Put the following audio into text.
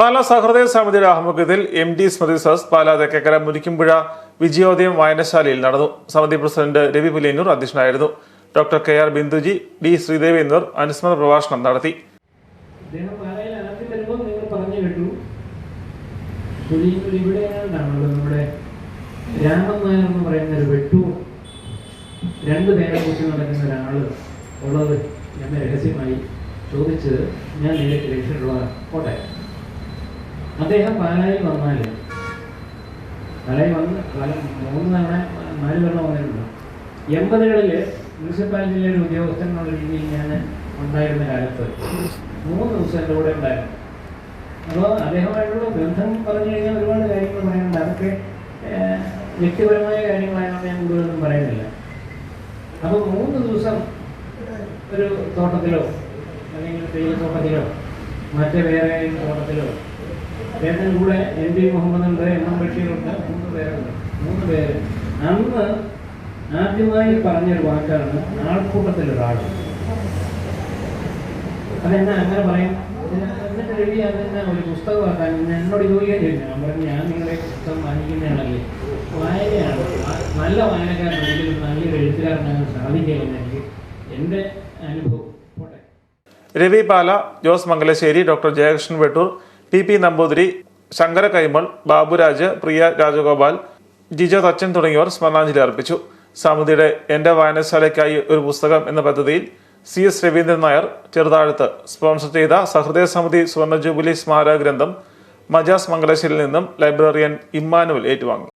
പാലാ സഹൃദയ സമിതിയുടെ ആഭിമുഖ്യത്തിൽ M D സ്മൃതി സസ് പാലാ തെക്കേക്കര മുരിക്കുംപുഴ വിജയോദയം വായനശാലയിൽ നടന്നു. സമിതി പ്രസിഡന്റ് രവി പുലിയന്നൂർ അധ്യക്ഷനായിരുന്നു. Doctor K R Binduji D Sreedevi എന്നിവർ അനുസ്മരണ പ്രഭാഷണം നടത്തി. രാമൻ നായർ എന്ന് പറയുന്ന ഒരു വെട്ടു. രണ്ട് പേരെ കുറിച്ച് നടക്കുന്ന ഒരാൾ ഉള്ളത് എന്നെ രഹസ്യമായി ചോദിച്ചത് ഞാൻ നേരിട്ട് രക്ഷിച്ചിട്ടുള്ള കോട്ടയം അദ്ദേഹം പാലായിൽ വന്നാൽ പാലായിൽ വന്ന് പല മൂന്ന് തവണ നാല് തവണ വന്നിട്ടുണ്ട് എൺപതുകളിൽ മുനിസിപ്പാലിറ്റിയിലെ ഒരു ഉദ്യോഗസ്ഥൻ എന്നുള്ള രീതിയിൽ ഞാൻ ഉണ്ടായിരുന്ന കാലത്ത് മൂന്ന് ദിവസം എന്റെ കൂടെ ഉണ്ടായിരുന്നു. അപ്പോൾ അദ്ദേഹമായിട്ടുള്ള ബന്ധം പറഞ്ഞു കഴിഞ്ഞാൽ ഒരുപാട് കാര്യങ്ങൾ പറയാനുണ്ട്. അതൊക്കെ വ്യക്തിപരമായ കാര്യങ്ങളായതുകൊണ്ട് ഞാൻ കൂടുതലൊന്നും പറയുന്നില്ല. അപ്പോൾ മൂന്ന് ദിവസം ഒരു തോട്ടത്തിലോ അല്ലെങ്കിൽ തേയിലത്തോട്ടത്തിലോ മറ്റേ വേറെ തോട്ടത്തിലോ അദ്ദേഹത്തിന്റെ കൂടെ എൻ പി മുഹമ്മദ് ഉണ്ട് എം എം ബഷീറുണ്ട്. മൂന്ന് പേരുണ്ട്. മൂന്ന് പേര്. അന്ന് ആദ്യമായി പറഞ്ഞൊരു വാക്കാണ് ആൾക്കൂട്ടത്തിലൊരാൾ അതെന്നാ അങ്ങനെ പറയാം? എന്നിട്ട് രവി അതെന്നാ ഒരു പുസ്തകമാക്കാൻ എന്നോട് ചോദിക്കാൻ ചോദിച്ചു ഞാൻ പറഞ്ഞു ഞാൻ നിങ്ങളെ പുസ്തകം വാങ്ങിക്കുന്നതാണല്ലേ വായനയാണ്. നല്ല വായനക്കാരൻ ഒരിക്കലും നല്ലൊരു എഴുത്തുകാരനാകാൻ സാധിക്കില്ലെന്ന് എന്റെ അനുഭവം. Ravi Pala Jose Mangalassery doctor Jayakrishnan Vettoor P P Namboothiri Sankara Kaimal Baburaj Priya Rajagopal Jijo Thachan തുടങ്ങിയവർ സ്മരണാഞ്ജലി അർപ്പിച്ചു. സമിതിയുടെ എന്റെ വായനശാലയ്ക്കായി ഒരു പുസ്തകം എന്ന പദ്ധതിയിൽ സി എസ് രവീന്ദ്രൻ നായർ ചെറുതാഴത്ത് സ്പോൺസർ ചെയ്ത സഹൃദയ സമിതി സുവർണ ജൂബിലി സ്മാരക ഗ്രന്ഥം മജാസ് മംഗലശ്ശേരിയിൽ നിന്നും ലൈബ്രറിയൻ ഇമ്മാനുവൽ ഏറ്റുവാങ്ങി.